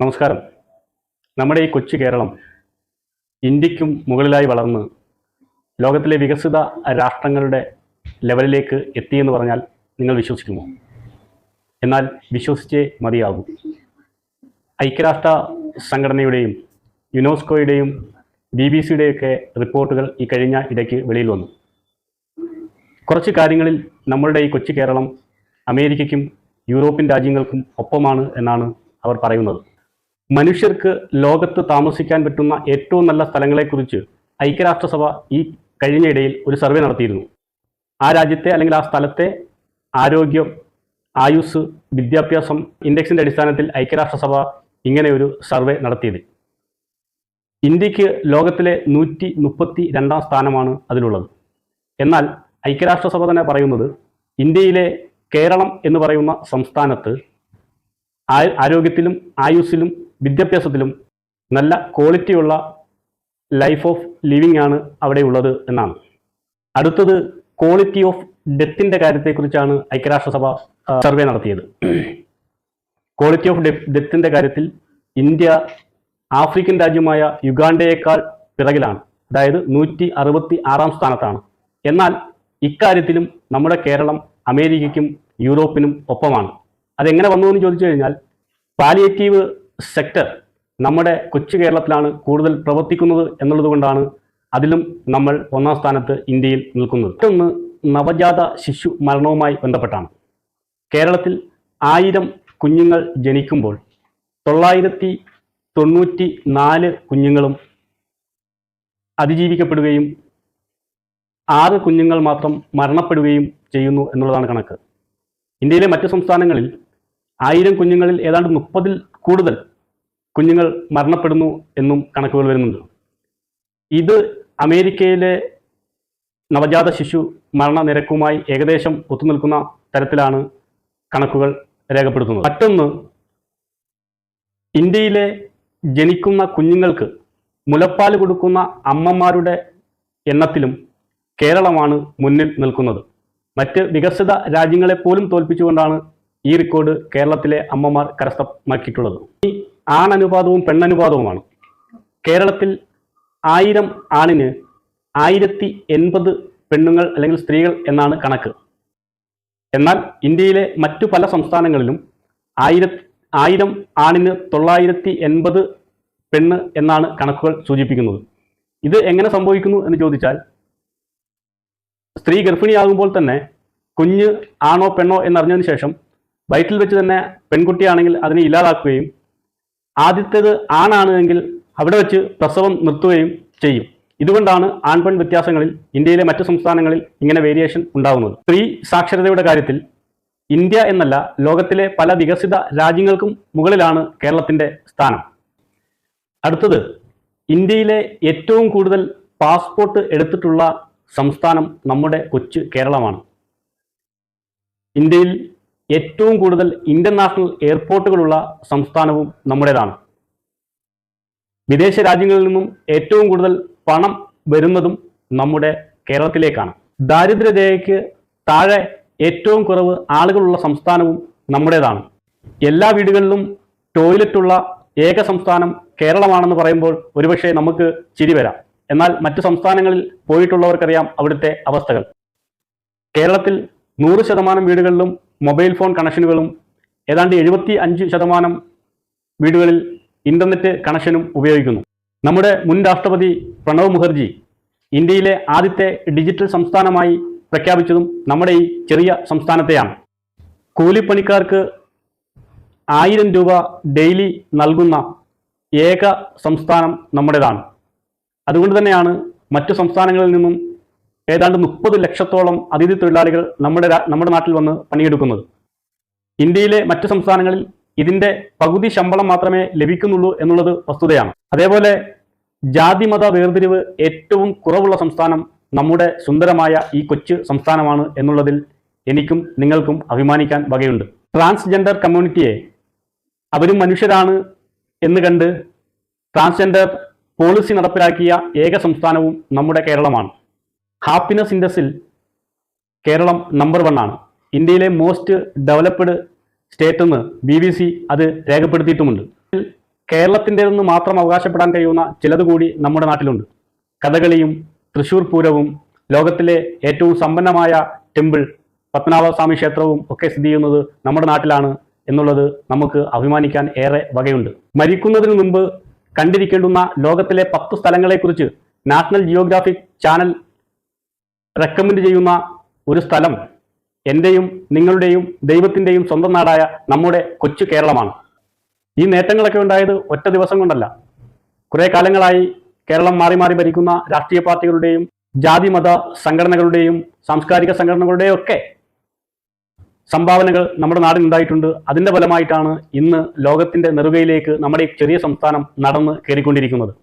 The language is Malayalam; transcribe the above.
നമസ്കാരം. നമ്മുടെ ഈ കൊച്ചു കേരളം ഇന്ത്യക്കും മുകളിലായി വളർന്ന് ലോകത്തിലെ വികസിത രാഷ്ട്രങ്ങളുടെ ലെവലിലേക്ക് എത്തിയെന്ന് പറഞ്ഞാൽ നിങ്ങൾ വിശ്വസിക്കുമോ? എന്നാൽ വിശ്വസിച്ചേ മതിയാകൂ. ഐക്യരാഷ്ട്ര സംഘടനയുടെയും യുനെസ്കോയുടെയും ബി ബി സിയുടെയൊക്കെ റിപ്പോർട്ടുകൾ ഈ കഴിഞ്ഞ ഇടയ്ക്ക് വെളിയിൽ വന്നു. കുറച്ച് കാര്യങ്ങളിൽ നമ്മളുടെ ഈ കൊച്ചു കേരളം അമേരിക്കയ്ക്കും യൂറോപ്യൻ രാജ്യങ്ങൾക്കും ഒപ്പമാണ് എന്നാണ് അവർ പറയുന്നത്. മനുഷ്യർക്ക് ലോകത്ത് താമസിക്കാൻ പറ്റുന്ന ഏറ്റവും നല്ല സ്ഥലങ്ങളെക്കുറിച്ച് ഐക്യരാഷ്ട്രസഭ ഈ കഴിഞ്ഞയിടയിൽ ഒരു സർവേ നടത്തിയിരുന്നു. ആ രാജ്യത്തെ അല്ലെങ്കിൽ ആ സ്ഥലത്തെ ആരോഗ്യം ആയുസ് വിദ്യാഭ്യാസം ഇൻഡെക്സിന്റെ അടിസ്ഥാനത്തിൽ ഐക്യരാഷ്ട്രസഭ ഇങ്ങനെ ഒരു സർവേ നടത്തിയത്. ഇന്ത്യയ്ക്ക് ലോകത്തിലെ നൂറ്റി മുപ്പത്തി രണ്ടാം സ്ഥാനമാണ് അതിലുള്ളത്. എന്നാൽ ഐക്യരാഷ്ട്രസഭ തന്നെ പറയുന്നത് ഇന്ത്യയിലെ കേരളം എന്ന് പറയുന്ന സംസ്ഥാനത്ത് ആരോഗ്യത്തിലും ആയുസ്സിലും വിദ്യാഭ്യാസത്തിലും നല്ല ക്വാളിറ്റിയുള്ള ലൈഫ് ഓഫ് ലിവിംഗ് ആണ് അവിടെ ഉള്ളത് എന്നാണ്. അടുത്തത് ക്വാളിറ്റി ഓഫ് ഡെത്തിന്റെ കാര്യത്തെക്കുറിച്ചാണ് ഐക്യരാഷ്ട്രസഭ സർവേ നടത്തിയത്. ക്വാളിറ്റി ഓഫ് ഡെത്തിന്റെ കാര്യത്തിൽ ഇന്ത്യ ആഫ്രിക്കൻ രാജ്യമായ യുഗാണ്ടയേക്കാൾ പിറകിലാണ്. അതായത് നൂറ്റി അറുപത്തി ആറാം സ്ഥാനത്താണ്. എന്നാൽ ഇക്കാര്യത്തിലും നമ്മുടെ കേരളം അമേരിക്കയ്ക്കും യൂറോപ്പിനും ഒപ്പമാണ്. അതെങ്ങനെ വന്നു എന്ന് ചോദിച്ചു കഴിഞ്ഞാൽ പാലിയേറ്റീവ് സെക്ടർ നമ്മുടെ കൊച്ചു കേരളത്തിലാണ് കൂടുതൽ പ്രവർത്തിക്കുന്നത് എന്നുള്ളതുകൊണ്ടാണ് അതിലും നമ്മൾ ഒന്നാം സ്ഥാനത്ത് ഇന്ത്യയിൽ നിൽക്കുന്നത്. മറ്റൊന്ന് നവജാത ശിശു മരണവുമായി ബന്ധപ്പെട്ടാണ്. കേരളത്തിൽ ആയിരം കുഞ്ഞുങ്ങൾ ജനിക്കുമ്പോൾ തൊള്ളായിരത്തി തൊണ്ണൂറ്റി നാല് കുഞ്ഞുങ്ങളും അതിജീവിക്കപ്പെടുകയും ആറ് കുഞ്ഞുങ്ങൾ മാത്രം മരണപ്പെടുകയും ചെയ്യുന്നു എന്നുള്ളതാണ് കണക്ക്. ഇന്ത്യയിലെ മറ്റു സംസ്ഥാനങ്ങളിൽ ആയിരം കുഞ്ഞുങ്ങളിൽ ഏതാണ്ട് മുപ്പതിൽ കൂടുതൽ കുഞ്ഞുങ്ങൾ മരണപ്പെടുന്നു എന്നും കണക്കുകൾ വരുന്നുണ്ട്. ഇത് അമേരിക്കയിലെ നവജാത ശിശു മരണ നിരക്കുമായി ഏകദേശം ഒത്തുനിൽക്കുന്ന തരത്തിലാണ് കണക്കുകൾ രേഖപ്പെടുത്തുന്നത്. മറ്റൊന്ന് ഇന്ത്യയിലെ ജനിക്കുന്ന കുഞ്ഞുങ്ങൾക്ക് മുലപ്പാൽ കൊടുക്കുന്ന അമ്മമാരുടെ എണ്ണത്തിലും കേരളമാണ് മുന്നിൽ നിൽക്കുന്നത്. മറ്റ് വികസിത രാജ്യങ്ങളെ പോലും തോൽപ്പിച്ചുകൊണ്ടാണ് ഈ റെക്കോർഡ് കേരളത്തിലെ അമ്മമാർ കരസ്ഥമാക്കിയിട്ടുള്ളത്. ആണനുപാതവും പെണ്ണനുപാതവുമാണ്. കേരളത്തിൽ ആയിരം ആണിന് ആയിരത്തി എൺപത് പെണ്ണുങ്ങൾ അല്ലെങ്കിൽ സ്ത്രീകൾ എന്നാണ് കണക്ക്. എന്നാൽ ഇന്ത്യയിലെ മറ്റു പല സംസ്ഥാനങ്ങളിലും ആയിര ആയിരം ആണിന് തൊള്ളായിരത്തി എൺപത് പെണ്ണ് എന്നാണ് കണക്കുകൾ സൂചിപ്പിക്കുന്നത്. ഇത് എങ്ങനെ സംഭവിക്കുന്നു എന്ന് ചോദിച്ചാൽ സ്ത്രീ ഗർഭിണിയാകുമ്പോൾ തന്നെ കുഞ്ഞ് ആണോ പെണ്ണോ എന്നറിഞ്ഞതിന് ശേഷം വയറ്റിൽ വെച്ച് തന്നെ പെൺകുട്ടിയാണെങ്കിൽ അതിനെ ഇല്ലാതാക്കുകയും ആദ്യത്തേത് ആണാണ് എങ്കിൽ അവിടെ വെച്ച് പ്രസവം നിർത്തുകയും ചെയ്യും. ഇതുകൊണ്ടാണ് ആൺപെൺ വ്യത്യാസങ്ങളിൽ ഇന്ത്യയിലെ മറ്റു സംസ്ഥാനങ്ങളിൽ ഇങ്ങനെ വേരിയേഷൻ ഉണ്ടാകുന്നത് സ്ത്രീ സാക്ഷരതയുടെ കാര്യത്തിൽ ഇന്ത്യ എന്നല്ല ലോകത്തിലെ പല വികസിത രാജ്യങ്ങൾക്കും മുകളിലാണ് കേരളത്തിന്റെ സ്ഥാനം. അടുത്തത് ഇന്ത്യയിലെ ഏറ്റവും കൂടുതൽ പാസ്പോർട്ട് എടുത്തിട്ടുള്ള സംസ്ഥാനം നമ്മുടെ കൊച്ചു കേരളമാണ്. ഇന്ത്യയിൽ ഏറ്റവും കൂടുതൽ ഇന്റർനാഷണൽ എയർപോർട്ടുകളുള്ള സംസ്ഥാനവും നമ്മുടേതാണ്. വിദേശ രാജ്യങ്ങളിൽ നിന്നും ഏറ്റവും കൂടുതൽ പണം വരുന്നതും നമ്മുടെ കേരളത്തിലേക്കാണ്. ദാരിദ്ര്യരേഖയ്ക്ക് താഴെ ഏറ്റവും കുറവ് ആളുകളുള്ള സംസ്ഥാനവും നമ്മുടേതാണ്. എല്ലാ വീടുകളിലും ടോയ്ലറ്റുള്ള ഏക സംസ്ഥാനം കേരളമാണെന്ന് പറയുമ്പോൾ ഒരുപക്ഷെ നമുക്ക് ചിരി വരാം. എന്നാൽ മറ്റു സംസ്ഥാനങ്ങളിൽ പോയിട്ടുള്ളവർക്കറിയാം അവിടുത്തെ അവസ്ഥകൾ. കേരളത്തിൽ നൂറ് ശതമാനം വീടുകളിലും മൊബൈൽ ഫോൺ കണക്ഷനുകളും ഏതാണ്ട് എഴുപത്തി അഞ്ച് ശതമാനം വീടുകളിൽ ഇന്റർനെറ്റ് കണക്ഷനും ഉപയോഗിക്കുന്നു. നമ്മുടെ മുൻ രാഷ്ട്രപതി പ്രണവ് മുഖർജി ഇന്ത്യയിലെ ആദ്യത്തെ ഡിജിറ്റൽ സംസ്ഥാനമായി പ്രഖ്യാപിച്ചതും നമ്മുടെ ഈ ചെറിയ സംസ്ഥാനത്തെയാണ്. കൂലിപ്പണിക്കാർക്ക് ആയിരം രൂപ ഡെയിലി നൽകുന്ന ഏക സംസ്ഥാനം നമ്മുടേതാണ്. അതുകൊണ്ട് തന്നെയാണ് മറ്റു സംസ്ഥാനങ്ങളിൽ നിന്നും ഏതാണ്ട് മുപ്പത് ലക്ഷത്തോളം അതിഥി തൊഴിലാളികൾ നമ്മുടെ നമ്മുടെ നാട്ടിൽ വന്ന് പണിയെടുക്കുന്നത്. ഇന്ത്യയിലെ മറ്റു സംസ്ഥാനങ്ങളിൽ ഇതിന്റെ പകുതി ശമ്പളം മാത്രമേ ലഭിക്കുന്നുള്ളൂ എന്നുള്ളത് വസ്തുതയാണ്. അതേപോലെ ജാതിമത വേർതിരിവ് ഏറ്റവും കുറവുള്ള സംസ്ഥാനം നമ്മുടെ സുന്ദരമായ ഈ കൊച്ചു സംസ്ഥാനമാണ് എന്നുള്ളതിൽ എനിക്കും നിങ്ങൾക്കും അഭിമാനിക്കാൻ വകയുണ്ട്. ട്രാൻസ്ജെൻഡർ കമ്മ്യൂണിറ്റിയെ അവരും മനുഷ്യരാണ് എന്ന് കണ്ട് ട്രാൻസ്ജെൻഡർ പോളിസി നടപ്പിലാക്കിയ ഏക സംസ്ഥാനവും നമ്മുടെ കേരളമാണ്. ഹാപ്പിനെസ് ഇൻഡസിൽ കേരളം നമ്പർ വൺ ആണ്. ഇന്ത്യയിലെ മോസ്റ്റ് ഡെവലപ്ഡ് സ്റ്റേറ്റ് എന്ന് ബി ബി സി അത് രേഖപ്പെടുത്തിയിട്ടുമുണ്ട്. കേരളത്തിന്റെതെന്ന് മാത്രം അവകാശപ്പെടാൻ കഴിയുന്ന ചിലത് കൂടി നമ്മുടെ നാട്ടിലുണ്ട്. കഥകളിയും തൃശ്ശൂർ പൂരവും ലോകത്തിലെ ഏറ്റവും സമ്പന്നമായ ടെമ്പിൾ പത്മനാഭസ്വാമി ക്ഷേത്രവും ഒക്കെ സ്ഥിതി ചെയ്യുന്നത് നമ്മുടെ നാട്ടിലാണ് എന്നുള്ളത് നമുക്ക് അഭിമാനിക്കാൻ ഏറെ വകയുണ്ട്. മരിക്കുന്നതിന് മുമ്പ് കണ്ടിരിക്കേണ്ടുന്ന ലോകത്തിലെ പത്ത് സ്ഥലങ്ങളെക്കുറിച്ച് നാഷണൽ ജിയോഗ്രാഫിക് ചാനൽ റെക്കമെൻഡ് ചെയ്യുന്ന ഒരു സ്ഥലം എന്റെയും നിങ്ങളുടെയും ദൈവത്തിന്റെയും സ്വന്തം നാടായ നമ്മുടെ കൊച്ചു കേരളമാണ്. ഈ നേട്ടങ്ങളൊക്കെ ഉണ്ടായത് ഒറ്റ ദിവസം കൊണ്ടല്ല. കുറേ കാലങ്ങളായി കേരളം മാറി മാറി ഭരിക്കുന്ന രാഷ്ട്രീയ പാർട്ടികളുടെയും ജാതി മത സംഘടനകളുടെയും സാംസ്കാരിക സംഘടനകളുടെയും ഒക്കെ സംഭാവനകൾ നമ്മുടെ നാടിനുണ്ടായിട്ടുണ്ട് അതിന്റെ ഫലമായിട്ടാണ് ഇന്ന് ലോകത്തിന്റെ നെറുകയിലേക്ക് നമ്മുടെ ഈ ചെറിയ സംസ്ഥാനം നടന്ന് കയറിക്കൊണ്ടിരിക്കുന്നത്.